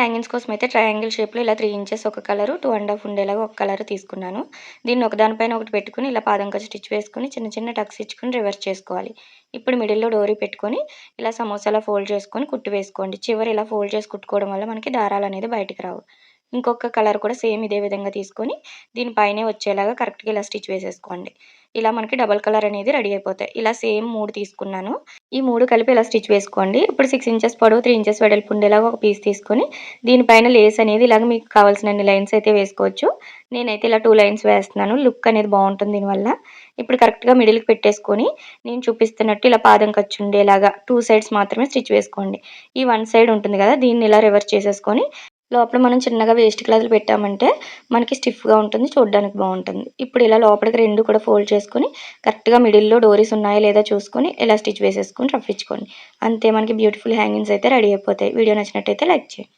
Hangings కోసం అయితే triangle షేప్లో ఇలా త్రీ ఇంచెస్ ఒక కలరు టూ అండ్ హాఫ్ ఉండేలాగా ఒక కలర్ తీసుకున్నాను. దీన్ని ఒకదానిపైన ఒకటి పెట్టుకుని ఇలా పాదం ఖర్చు స్టిచ్ వేసుకొని చిన్న చిన్న టక్స్ ఇచ్చుకొని రివర్స్ చేసుకోవాలి. ఇప్పుడు మిడిల్లో డోరీ పెట్టుకొని ఇలా సమోసాలా ఫోల్డ్ చేసుకొని కుట్టు వేసుకోండి. చివరి ఇలా ఫోల్డ్ చేసి కుట్టుకోవడం వల్ల మనకి దారాలు అనేది బయటికి రావు. ఇంకొక కలర్ కూడా సేమ్ ఇదే విధంగా తీసుకొని దీనిపైనే వచ్చేలాగా కరెక్ట్గా ఇలా స్టిచ్ వేసేసుకోండి. ఇలా మనకి డబల్ కలర్ అనేది రెడీ అయిపోతాయి. ఇలా సేమ్ మూడు తీసుకున్నాను. ఈ మూడు కలిపి ఇలా స్టిచ్ వేసుకోండి. ఇప్పుడు సిక్స్ ఇంచెస్ పొడవు త్రీ ఇంచెస్ వెడల్పు ఉండేలాగా ఒక పీస్ తీసుకొని దీనిపైన లేస్ అనేది ఇలాగ మీకు కావాల్సిన లైన్స్ అయితే వేసుకోవచ్చు. నేనైతే ఇలా టూ లైన్స్ వేస్తున్నాను. లుక్ అనేది బాగుంటుంది దీనివల్ల. ఇప్పుడు కరెక్ట్గా మిడిల్కి పెట్టేసుకొని నేను చూపిస్తున్నట్టు ఇలా పాదం ఖర్చు ఉండేలాగా టూ సైడ్స్ మాత్రమే స్టిచ్ వేసుకోండి. ఈ వన్ సైడ్ ఉంటుంది కదా దీన్ని ఇలా రివర్స్ చేసేసుకొని లోపల మనం చిన్నగా వేస్ట్ క్లాత్లు పెట్టామంటే మనకి స్టిఫ్గా ఉంటుంది చూడడానికి బాగుంటుంది. ఇప్పుడు ఇలా లోపలికి రెండు కూడా ఫోల్డ్ చేసుకొని కరెక్ట్గా మిడిల్లో డోరీస్ ఉన్నాయా లేదా చూసుకొని ఇలా స్టిచ్ వేసేసుకొని రఫించుకోండి అంతే మనకి బ్యూటిఫుల్ హ్యాంగింగ్స్ అయితే రెడీ అయిపోతాయి. వీడియో నచ్చినట్టయితే లైక్ చేయండి.